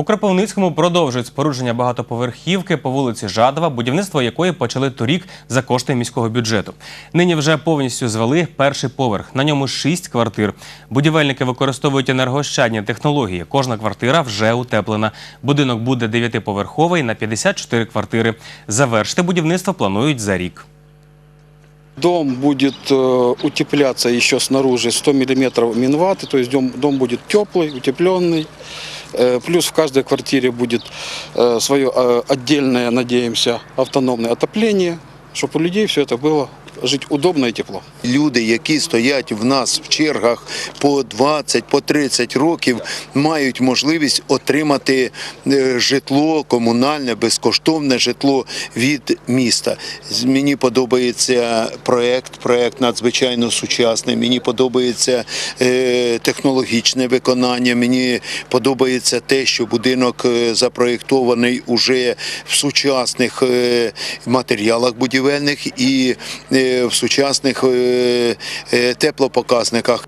У Кропивницькому продовжують спорудження багатоповерхівки по вулиці Жадова, будівництво якої почали торік за кошти міського бюджету. Нині вже повністю звели перший поверх. На ньому шість квартир. Будівельники використовують енергоощадні технології. Кожна квартира вже утеплена. Будинок буде дев'ятиповерховий на 54 квартири. Завершити будівництво планують за рік. Дом будет э, утепляться еще снаружи 100 миллиметров минваты, то есть дом, дом будет теплый, утепленный. Э, плюс в каждой квартире будет э, свое э, отдельное, надеемся, автономное отопление, чтобы у людей все это было жить удобно и тепло. Люди, які стоять в нас в чергах по 20, по 30 років, мають можливість отримати е, житло, комунальне, безкоштовне житло від міста. Мені подобається проект, проект надзвичайно сучасний. Мені подобається е, технологічне виконання. Мені подобається те, що будинок е, запроєктований уже в сучасних матеріалах будівельних і в сучасних е, е, теплопоказниках.